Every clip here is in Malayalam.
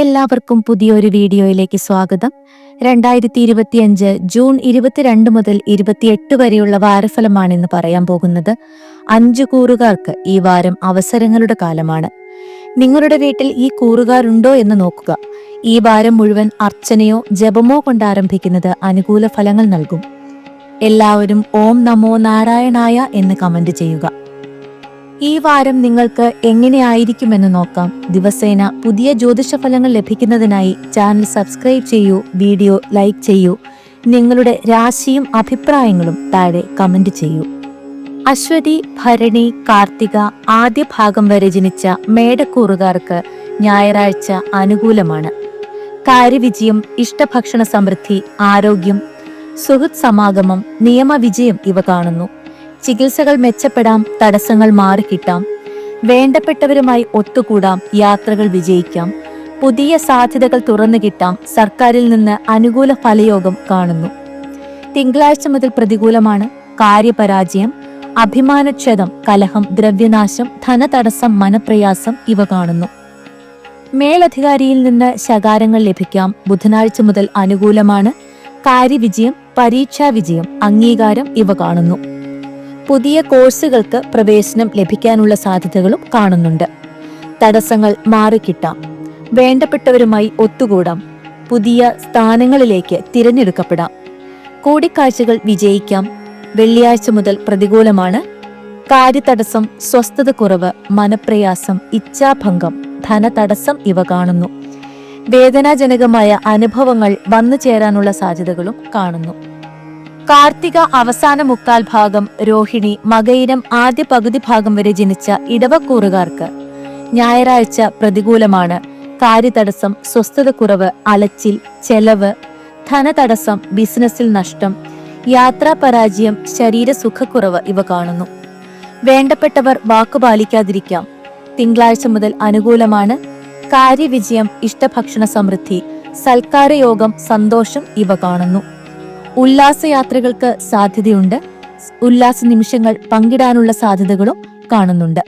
എല്ലാവർക്കും പുതിയൊരു വീഡിയോയിലേക്ക് സ്വാഗതം. രണ്ടായിരത്തി ഇരുപത്തിയഞ്ച് ജൂൺ ഇരുപത്തിരണ്ട് മുതൽ ഇരുപത്തിയെട്ട് വരെയുള്ള വാരഫലമാണ് ഇന്ന് പറയാൻ പോകുന്നത് അഞ്ചു കൂറുകാർക്ക് ഈ വാരം അവസരങ്ങളുടെ കാലമാണ്. നിങ്ങളുടെ വീട്ടിൽ ഈ കൂറുകാരുണ്ടോ എന്ന് നോക്കുക. ഈ വാരം മുഴുവൻ അർച്ചനയോ ജപമോ കൊണ്ട് ആരംഭിക്കുന്നത് അനുകൂല ഫലങ്ങൾ നൽകും. എല്ലാവരും ഓം നമോ നാരായണായ എന്ന് കമന്റ് ചെയ്യുക. ഈ വാരം നിങ്ങൾക്ക് എങ്ങനെയായിരിക്കുമെന്ന് നോക്കാം. ദിവസേന പുതിയ ജ്യോതിഷ ഫലങ്ങൾ ലഭിക്കുന്നതിനായി ചാനൽ സബ്സ്ക്രൈബ് ചെയ്യൂ വീഡിയോ ലൈക്ക് ചെയ്യൂ. നിങ്ങളുടെ രാശിയും അഭിപ്രായങ്ങളും താഴെ കമന്റ് ചെയ്യൂ. അശ്വതി ഭരണി കാർത്തിക ആദ്യ ഭാഗം വരെ ജനിച്ച മേടക്കൂറുകാർക്ക് ഞായറാഴ്ച അനുകൂലമാണ്. കാര്യവിജയം ഇഷ്ടഭക്ഷണ സമൃദ്ധി ആരോഗ്യം സുഹൃത് സമാഗമം നിയമവിജയം ഇവ കാണുന്നു. ചികിത്സകൾ മെച്ചപ്പെടാം തടസ്സങ്ങൾ മാറിക്കിട്ടാം. വേണ്ടപ്പെട്ടവരുമായി ഒത്തുകൂടാം യാത്രകൾ വിജയിക്കാം. പുതിയ സാധ്യതകൾ തുറന്നു കിട്ടാം സർക്കാരിൽ നിന്ന് അനുകൂല ഫലയോഗം കാണുന്നു. തിങ്കളാഴ്ച മുതൽ പ്രതികൂലമാണ് കാര്യപരാജയം അഭിമാനക്ഷതം കലഹം ദ്രവ്യനാശം ധനതടസ്സം മനപ്രയാസം ഇവ കാണുന്നു. മേലധികാരിയിൽ നിന്ന് ശകാരങ്ങൾ ലഭിക്കാം ബുധനാഴ്ച മുതൽ അനുകൂലമാണ് കാര്യവിജയം പരീക്ഷാ വിജയം അംഗീകാരം ഇവ കാണുന്നു. പുതിയ കോഴ്സുകൾക്ക് പ്രവേശനം ലഭിക്കാനുള്ള സാധ്യതകളും കാണുന്നുണ്ട്. തടസ്സങ്ങൾ മാറിക്കിട്ടാം. വേണ്ടപ്പെട്ടവരുമായി ഒത്തുകൂടാം. പുതിയ സ്ഥാനങ്ങളിലേക്ക് തിരഞ്ഞെടുക്കപ്പെടാം. കൂടിക്കാഴ്ചകൾ വിജയിക്കാം. വെള്ളിയാഴ്ച മുതൽ പ്രതികൂലമാണ്. കാര്യതടസ്സം സ്വസ്ഥത കുറവ് മനപ്രയാസം ഇച്ഛാഭംഗം ധനതടസ്സം ഇവ കാണുന്നു. വേദനാജനകമായ അനുഭവങ്ങൾ വന്നു ചേരാനുള്ള സാധ്യതകളും കാണുന്നു. കാർത്തിക അവസാന മുക്കാൽ ഭാഗം രോഹിണി മകയിരം ആദ്യ പകുതി ഭാഗം വരെ ജനിച്ച ഇടവക്കൂറുകാർക്ക് ഞായറാഴ്ച പ്രതികൂലമാണ്. കാര്യതടസ്സം സ്വസ്ഥതക്കുറവ് അലച്ചിൽ ചെലവ് ധനതടസ്സം ബിസിനസ്സിൽ നഷ്ടം യാത്രാ പരാജയം ശരീര സുഖക്കുറവ് ഇവ കാണുന്നു. വേണ്ടപ്പെട്ടവർ വാക്കുപാലിക്കാതിരിക്കാം തിങ്കളാഴ്ച മുതൽ അനുകൂലമാണ്. കാര്യവിജയം ഇഷ്ടഭക്ഷണ സമൃദ്ധി സൽക്കാരയോഗം സന്തോഷം ഇവ കാണുന്നു. ഉല്ലാസയാത്രകൾക്ക് സാധ്യതയുണ്ട്. ഉല്ലാസ നിമിഷങ്ങൾ പങ്കിടാനുള്ള സാധ്യതകളും കാണുന്നുണ്ട്.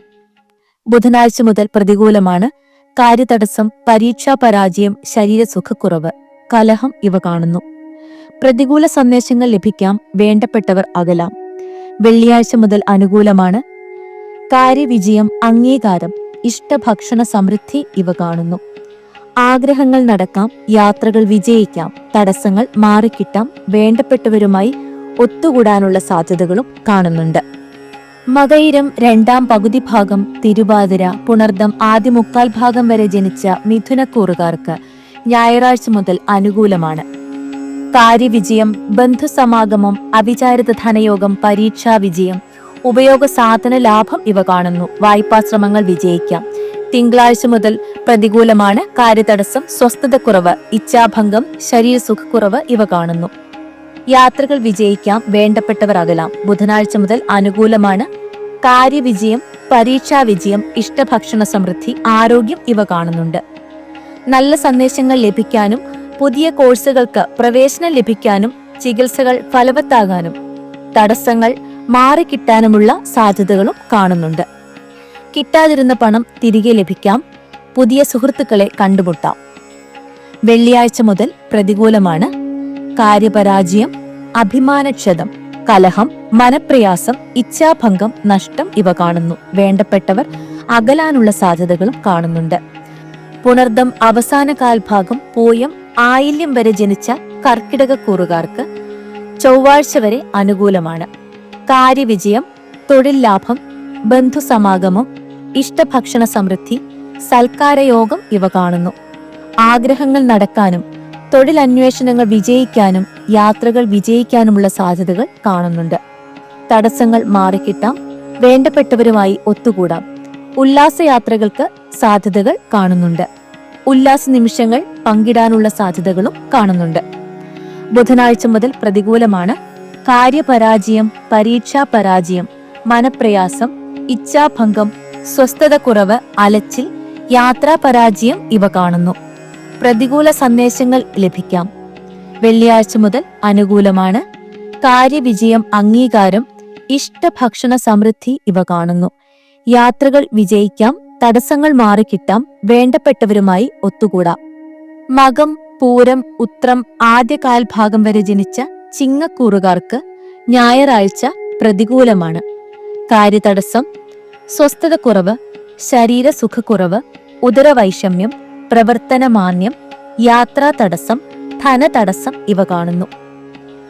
ബുധനാഴ്ച മുതൽ പ്രതികൂലമാണ്. കാര്യതടസ്സം പരീക്ഷാ പരാജയം ശരീരസുഖക്കുറവ് കലഹം ഇവ കാണുന്നു. പ്രതികൂല സന്ദേശങ്ങൾ ലഭിക്കാം വേണ്ടപ്പെട്ടവർ അകലാം. വെള്ളിയാഴ്ച മുതൽ അനുകൂലമാണ്. കാര്യവിജയം അംഗീകാരം ഇഷ്ടഭക്ഷണ സമൃദ്ധി ഇവ കാണുന്നു. ആഗ്രഹങ്ങൾ നടക്കാം യാത്രകൾ വിജയിക്കാം തടസ്സങ്ങൾ മാറിക്കിട്ടാം വേണ്ടപ്പെട്ടവരുമായി ഒത്തുകൂടാനുള്ള സാധ്യതകളും കാണുന്നുണ്ട്. മകയിരം രണ്ടാം പകുതി ഭാഗം തിരുവാതിര പുണർദം ആദ്യ മുക്കാൽ ഭാഗം വരെ ജനിച്ച മിഥുനക്കൂറുകാർക്ക് ഞായറാഴ്ച മുതൽ അനുകൂലമാണ്. കാര്യവിജയം ബന്ധുസമാഗമം അവിചാരിത ധനയോഗം പരീക്ഷാ വിജയം ഉപയോഗ സാധന ലാഭം ഇവ കാണുന്നു. വായ്പാശ്രമങ്ങൾ വിജയിക്കാം. തിങ്കളാഴ്ച മുതൽ പ്രതികൂലമാണ് കാര്യതടസ്സം സ്വസ്ഥതക്കുറവ് ഇച്ഛാഭംഗം ശരീരസുഖക്കുറവ് ഇവ കാണുന്നു. യാത്രകൾ വിജയിക്കാം വേണ്ടപ്പെട്ടവർ അകലാം ബുധനാഴ്ച മുതൽ അനുകൂലമാണ് കാര്യവിജയം പരീക്ഷാ വിജയം ഇഷ്ടഭക്ഷണ സമൃദ്ധി ആരോഗ്യം ഇവ കാണുന്നുണ്ട്. നല്ല സന്ദേശങ്ങൾ ലഭിക്കാനും പുതിയ കോഴ്സുകൾക്ക് പ്രവേശനം ലഭിക്കാനും ചികിത്സകൾ ഫലവത്താകാനും തടസ്സങ്ങൾ മാറിക്കിട്ടാനുമുള്ള സാധ്യതകളും കാണുന്നുണ്ട്. കിട്ടാതിരുന്ന പണം തിരികെ ലഭിക്കാം. പുതിയ സുഹൃത്തുക്കളെ കണ്ടുമുട്ടാം. വെള്ളിയാഴ്ച മുതൽ പ്രതികൂലമാണ്. കാര്യപരാജയം അഭിമാനക്ഷതം കലഹം മനപ്രയാസം ഇച്ഛാഭംഗം നഷ്ടം ഇവ കാണുന്നു. വേണ്ടപ്പെട്ടവർ അകലാനുള്ള സാധ്യതകളും കാണുന്നുണ്ട്. പുണർദം അവസാന കാൽഭാഗം പോയം ആയില്യം വരെ ജനിച്ച കർക്കിടക കൂറുകാർക്ക് ചൊവ്വാഴ്ച വരെ അനുകൂലമാണ്. കാര്യവിജയം തൊഴിൽ ലാഭം ബന്ധുസമാഗമം ഇഷ്ടഭക്ഷണ സമൃദ്ധി സൽക്കാരയോഗം ഇവ കാണുന്നു. ആഗ്രഹങ്ങൾ നടക്കാനും തൊഴിലന്വേഷണങ്ങൾ വിജയിക്കാനും യാത്രകൾ വിജയിക്കാനുമുള്ള സാധ്യതകൾ കാണുന്നുണ്ട്. തടസ്സങ്ങൾ മാറിക്കിട്ടാം വേണ്ടപ്പെട്ടവരുമായി ഒത്തുകൂടാം. ഉല്ലാസയാത്രകൾക്ക് സാധ്യതകൾ കാണുന്നുണ്ട്. ഉല്ലാസ നിമിഷങ്ങൾ പങ്കിടാനുള്ള സാധ്യതകളും കാണുന്നുണ്ട്. ബുധനാഴ്ച മുതൽ പ്രതികൂലമാണ്. കാര്യപരാജയം പരീക്ഷാ പരാജയം മനപ്രയാസം ഇച്ഛാഭംഗം സ്വസ്ഥത കുറവ് അലച്ചിൽ യാത്രാ പരാജയം ഇവ കാണുന്നു. പ്രതികൂല സന്ദേശങ്ങൾ ലഭിക്കാം. വെള്ളിയാഴ്ച മുതൽ അനുകൂലമാണ്. കാര്യവിജയം അംഗീകാരം ഇഷ്ടഭക്ഷണ സമൃദ്ധി ഇവ കാണുന്നു. യാത്രകൾ വിജയിക്കാം തടസ്സങ്ങൾ മാറിക്കിട്ടാം വേണ്ടപ്പെട്ടവരുമായി ഒത്തുകൂടാം. മകം പൂരം ഉത്രം ആദ്യ കാൽഭാഗം വരെ ജനിച്ച ചിങ്ങക്കൂറുകാർക്ക് ഞായറാഴ്ച പ്രതികൂലമാണ്. കാര്യതടസ്സം സ്വസ്ഥതക്കുറവ് ശരീരസുഖക്കുറവ് ഉദരവൈഷമ്യം പ്രവർത്തനമാന്യം യാത്രാ തടസ്സം ധനതടസ്സം ഇവ കാണുന്നു.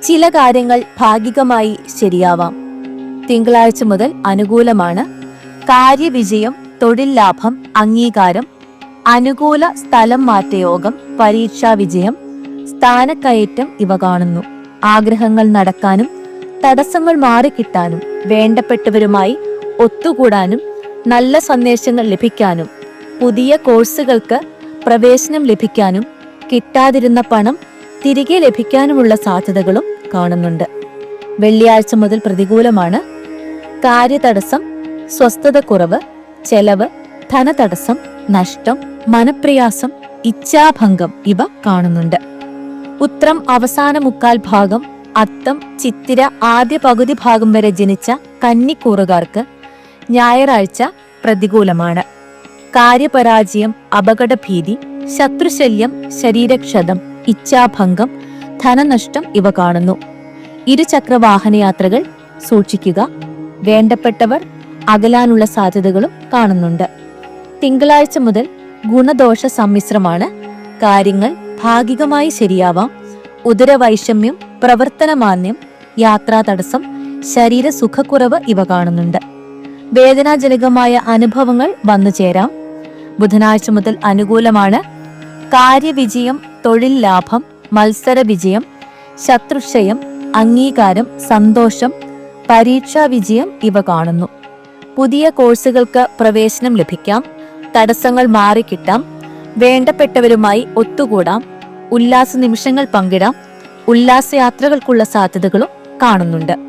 ചില കാര്യങ്ങൾ ഭാഗികമായി ശരിയാവാം. തിങ്കളാഴ്ച മുതൽ അനുകൂലമാണ്. കാര്യവിജയം തൊഴിൽ ലാഭം അംഗീകാരം അനുകൂല സ്ഥലം മാറ്റയോഗം പരീക്ഷാ വിജയം സ്ഥാനക്കയറ്റം ഇവ കാണുന്നു. ആഗ്രഹങ്ങൾ നടക്കാനും തടസ്സങ്ങൾ മാറിക്കിട്ടാനും വേണ്ടപ്പെട്ടവരുമായി ഒത്തുകൂടാനും നല്ല സന്ദേശങ്ങൾ ലഭിക്കാനും പുതിയ കോഴ്സുകൾക്ക് പ്രവേശനം ലഭിക്കാനും കിട്ടാതിരുന്ന പണം തിരികെ ലഭിക്കാനുമുള്ള സാധ്യതകളും കാണുന്നുണ്ട്. വെള്ളിയാഴ്ച മുതൽ പ്രതികൂലമാണ്. കാര്യതടസ്സം സ്വസ്ഥതക്കുറവ് ചെലവ് ധനതടസ്സം നഷ്ടം മനപ്രയാസം ഇച്ഛാഭംഗം ഇവ കാണുന്നുണ്ട്. ഉത്രം അവസാന മുക്കാൽ ഭാഗം അത്തം ചിത്തിര ആദ്യ പകുതി ഭാഗം വരെ ജനിച്ച കന്നിക്കൂറുകാർക്ക് ഞായറാഴ്ച പ്രതികൂലമാണ്. കാര്യപരാജയം അപകടഭീതി ശത്രുശല്യം ശരീരക്ഷതം ഇച്ഛാഭംഗം ധനനഷ്ടം ഇവ കാണുന്നു. ഇരുചക്ര വാഹനയാത്രകൾ സൂക്ഷിക്കുക വേണ്ടപ്പെട്ടവർ അകലാനുള്ള സാധ്യതകളും കാണുന്നുണ്ട്. തിങ്കളാഴ്ച മുതൽ ഗുണദോഷ സമ്മിശ്രമാണ്. കാര്യങ്ങൾ ഭാഗികമായി ശരിയാവാം. ഉദരവൈഷമ്യം പ്രവർത്തനമാന്യം യാത്രാ തടസ്സം ശരീര സുഖക്കുറവ് ഇവ കാണുന്നുണ്ട്. വേദനാജനകമായ അനുഭവങ്ങൾ വന്നു ചേരാം. ബുധനാഴ്ച മുതൽ അനുകൂലമാണ്. കാര്യവിജയം തൊഴിൽ ലാഭം മത്സര വിജയം ശത്രുക്ഷയം അംഗീകാരം സന്തോഷം പരീക്ഷാ വിജയം ഇവ കാണുന്നു. പുതിയ കോഴ്സുകൾക്ക് പ്രവേശനം ലഭിക്കാം. തടസ്സങ്ങൾ മാറിക്കിട്ടാം. വേണ്ടപ്പെട്ടവരുമായി ഒത്തുകൂടാം. ഉല്ലാസ നിമിഷങ്ങൾ പങ്കിടാം. ഉല്ലാസയാത്രകൾക്കുള്ള സാധ്യതകളും കാണുന്നുണ്ട്.